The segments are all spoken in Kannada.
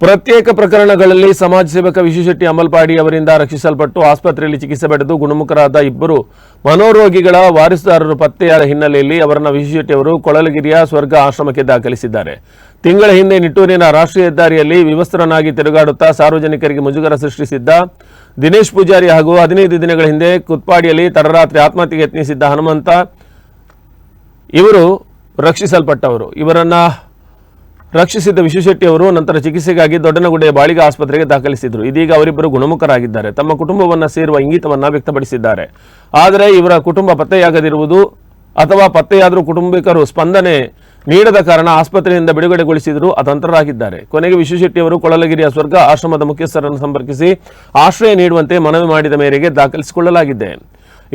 ಪ್ರತ್ಯೇಕ ಪ್ರಕರಣಗಳಲ್ಲಿ ಸಮಾಜ ಸೇವಕ ವಿಶ್ವಶೆಟ್ಟಿ ಅಮಲ್ಪಾಡಿ ಅವರಿಂದ ರಕ್ಷಿಸಲ್ಪಟ್ಟು ಆಸ್ಪತ್ರೆಯಲ್ಲಿ ಚಿಕಿತ್ಸೆ ಪಡೆದು ಗುಣಮುಖರಾದ ಇಬ್ಬರು ಮನೋರೋಗಿಗಳ ವಾರಿಸುದಾರರು ಪತ್ತೆಯಾದ ಹಿನ್ನೆಲೆಯಲ್ಲಿ ಅವರನ್ನು ವಿಶ್ವಶೆಟ್ಟಿ ಅವರು ಕೊಳಲಗಿರಿಯ ಸ್ವರ್ಗ ಆಶ್ರಮಕ್ಕೆ ದಾಖಲಿಸಿದ್ದಾರೆ. ತಿಂಗಳ ಹಿಂದೆ ನಿಟ್ಟೂರಿನ ರಾಷ್ಟ್ರೀಯ ಹೆದ್ದಾರಿಯಲ್ಲಿ ವಿವಸ್ತ್ರನಾಗಿ ತಿರುಗಾಡುತ್ತಾ ಸಾರ್ವಜನಿಕರಿಗೆ ಮುಜುಗರ ಸೃಷ್ಟಿಸಿದ್ದ ದಿನೇಶ್ ಪೂಜಾರಿ ಹಾಗೂ ಹದಿನೈದು ದಿನಗಳ ಹಿಂದೆ ಕುತ್ಪಾಡಿಯಲ್ಲಿ ತಡರಾತ್ರಿ ಆತ್ಮಹತ್ಯೆಗೆ ಯತ್ನಿಸಿದ್ದ ಹನುಮಂತ ಇವರು ರಕ್ಷಿಸಲ್ಪಟ್ಟವರು. ಇವರನ್ನ ರಕ್ಷಿಸಿದ್ದ ವಿಶ್ವಶೆಟ್ಟಿ ಅವರು ನಂತರ ಚಿಕಿತ್ಸೆಗಾಗಿ ದೊಡ್ಡನಗುಡ್ಡೆಯ ಬಾಳಿಗ ಆಸ್ಪತ್ರೆಗೆ ದಾಖಲಿಸಿದರು. ಇದೀಗ ಅವರಿಬ್ಬರು ಗುಣಮುಖರಾಗಿದ್ದಾರೆ. ತಮ್ಮ ಕುಟುಂಬವನ್ನು ಸೇರುವ ಇಂಗಿತವನ್ನು ವ್ಯಕ್ತಪಡಿಸಿದ್ದಾರೆ. ಆದರೆ ಇವರ ಕುಟುಂಬ ಪತ್ತೆಯಾಗದಿರುವುದು ಅಥವಾ ಪತ್ತೆಯಾದರೂ ಕುಟುಂಬಿಕರು ಸ್ಪಂದನೆ ನೀಡದ ಕಾರಣ ಆಸ್ಪತ್ರೆಯಿಂದ ಬಿಡುಗಡೆಗೊಳಿಸಿದರೂ ಅತಂತ್ರರಾಗಿದ್ದಾರೆ. ಕೊನೆಗೆ ವಿಶ್ವಶೆಟ್ಟಿ ಅವರು ಕೊಳಲಗಿರಿಯ ಸ್ವರ್ಗ ಆಶ್ರಮದ ಮುಖ್ಯಸ್ಥರನ್ನು ಸಂಪರ್ಕಿಸಿ ಆಶ್ರಯ ನೀಡುವಂತೆ ಮನವಿ ಮಾಡಿದ ಮೇರೆಗೆ ದಾಖಲಿಸಿಕೊಳ್ಳಲಾಗಿದೆ.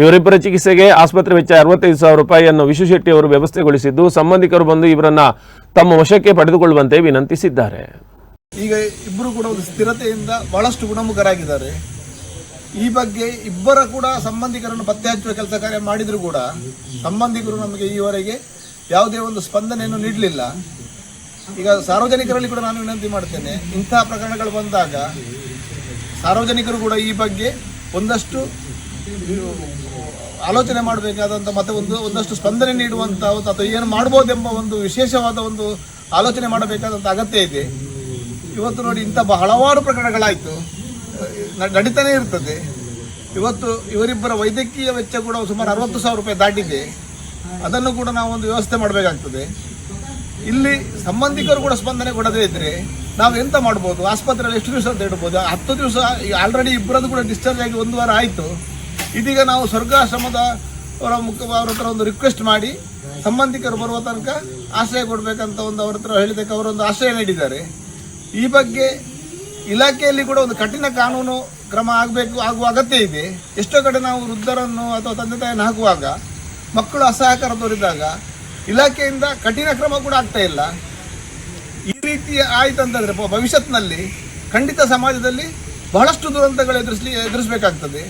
ಇವರಿಬ್ಬರ ಚಿಕಿತ್ಸೆಗೆ ಆಸ್ಪತ್ರೆ ವೆಚ್ಚ ಅರವತ್ತೈದು ಸಾವಿರ ರೂಪಾಯಿಯನ್ನು ವಿಶ್ವಶೆಟ್ಟಿ ಅವರು ವ್ಯವಸ್ಥೆಗೊಳಿಸಿದ್ದು, ಸಂಬಂಧಿಕರು ಬಂದು ಇವರನ್ನ ತಮ್ಮ ವಶಕ್ಕೆ ಪಡೆದುಕೊಳ್ಳುವಂತೆ ವಿನಂತಿಸಿದ್ದಾರೆ. ಈಗ ಇಬ್ಬರು ಕೂಡ ಒಂದು ಸ್ಥಿರತೆಯಿಂದ ಬಹಳಷ್ಟು ಗುಣಮುಖರಾಗಿದ್ದಾರೆ. ಈ ಬಗ್ಗೆ ಇಬ್ಬರ ಕೂಡ ಸಂಬಂಧಿಕರನ್ನು ಪತ್ತೆ ಹಚ್ಚುವ ಕೆಲಸ ಕಾರ್ಯ ಮಾಡಿದ್ರು ಕೂಡ ಸಂಬಂಧಿಕರು ನಮಗೆ ಈವರೆಗೆ ಯಾವುದೇ ಒಂದು ಸ್ಪಂದನೆಯನ್ನು ನೀಡಲಿಲ್ಲ. ಈಗ ಸಾರ್ವಜನಿಕರಲ್ಲಿ ಕೂಡ ನಾನು ವಿನಂತಿ ಮಾಡ್ತೇನೆ, ಇಂತಹ ಪ್ರಕರಣಗಳು ಬಂದಾಗ ಸಾರ್ವಜನಿಕರು ಕೂಡ ಈ ಬಗ್ಗೆ ಒಂದಷ್ಟು ಆಲೋಚನೆ ಮಾಡಬೇಕಾದಂಥ ಮತ್ತೆ ಒಂದು ಒಂದಷ್ಟು ಸ್ಪಂದನೆ ನೀಡುವಂಥ ಅಥವಾ ಏನು ಮಾಡ್ಬೋದೆಂಬ ಒಂದು ವಿಶೇಷವಾದ ಒಂದು ಆಲೋಚನೆ ಮಾಡಬೇಕಾದಂಥ ಅಗತ್ಯ ಇದೆ. ಇವತ್ತು ನೋಡಿ ಇಂಥ ಹಲವಾರು ಪ್ರಕರಣಗಳಾಯಿತು. ನಡೀತಾನೆ ಇರ್ತದೆ. ಇವತ್ತು ಇವರಿಬ್ಬರ ವೈದ್ಯಕೀಯ ವೆಚ್ಚ ಕೂಡ ಸುಮಾರು ಅರವತ್ತು ಸಾವಿರ ರೂಪಾಯಿ ದಾಟಿದೆ. ಅದನ್ನು ಕೂಡ ನಾವು ಒಂದು ವ್ಯವಸ್ಥೆ ಮಾಡಬೇಕಾಗ್ತದೆ. ಇಲ್ಲಿ ಸಂಬಂಧಿಕರು ಕೂಡ ಸ್ಪಂದನೆ ಕೊಡದೇ ಇದ್ದರೆ ನಾವು ಎಂತ ಮಾಡ್ಬೋದು? ಆಸ್ಪತ್ರೆಯಲ್ಲಿ ಎಷ್ಟು ದಿವಸ ಅಂತ ಇಡ್ಬೋದು ಹತ್ತು ದಿವಸ ಆಲ್ರೆಡಿ ಇಬ್ಬರದ್ದು ಕೂಡ ಡಿಸ್ಚಾರ್ಜ್ ಆಗಿ ಒಂದು ವಾರ ಆಯಿತು. ಇದೀಗ ನಾವು ಸ್ವರ್ಗಾಶ್ರಮದ ಅವರ ಮುಖ ಅವ್ರ ಹತ್ರ ಒಂದು ರಿಕ್ವೆಸ್ಟ್ ಮಾಡಿ, ಸಂಬಂಧಿಕರು ಬರುವ ತನಕ ಆಶ್ರಯ ಕೊಡಬೇಕಂತ ಒಂದು ಅವ್ರ ಹತ್ರ ಹೇಳಿದಕ್ಕೆ ಅವರೊಂದು ಆಶ್ರಯ ನೀಡಿದ್ದಾರೆ. ಈ ಬಗ್ಗೆ ಇಲಾಖೆಯಲ್ಲಿ ಕೂಡ ಒಂದು ಕಠಿಣ ಕಾನೂನು ಕ್ರಮ ಆಗಬೇಕು ಆಗುವ ಅಗತ್ಯ ಇದೆ. ಎಷ್ಟೋ ಕಡೆ ನಾವು ವೃದ್ಧರನ್ನು ಅಥವಾ ತಂದೆ ತಾಯಿಯನ್ನು ಹಾಕುವಾಗ, ಮಕ್ಕಳು ಅಸಹಕಾರ ತೋರಿದಾಗ ಇಲಾಖೆಯಿಂದ ಕಠಿಣ ಕ್ರಮ ಕೂಡ ಆಗ್ತಾ ಇಲ್ಲ. ಈ ರೀತಿ ಆಯಿತು ಅಂತಂದರೆ ಭವಿಷ್ಯತ್ನಲ್ಲಿ ಖಂಡಿತ ಸಮಾಜದಲ್ಲಿ ಬಹಳಷ್ಟು ದುರಂತಗಳು ಎದುರಿಸಲಿ ಎದುರಿಸಬೇಕಾಗ್ತದೆ.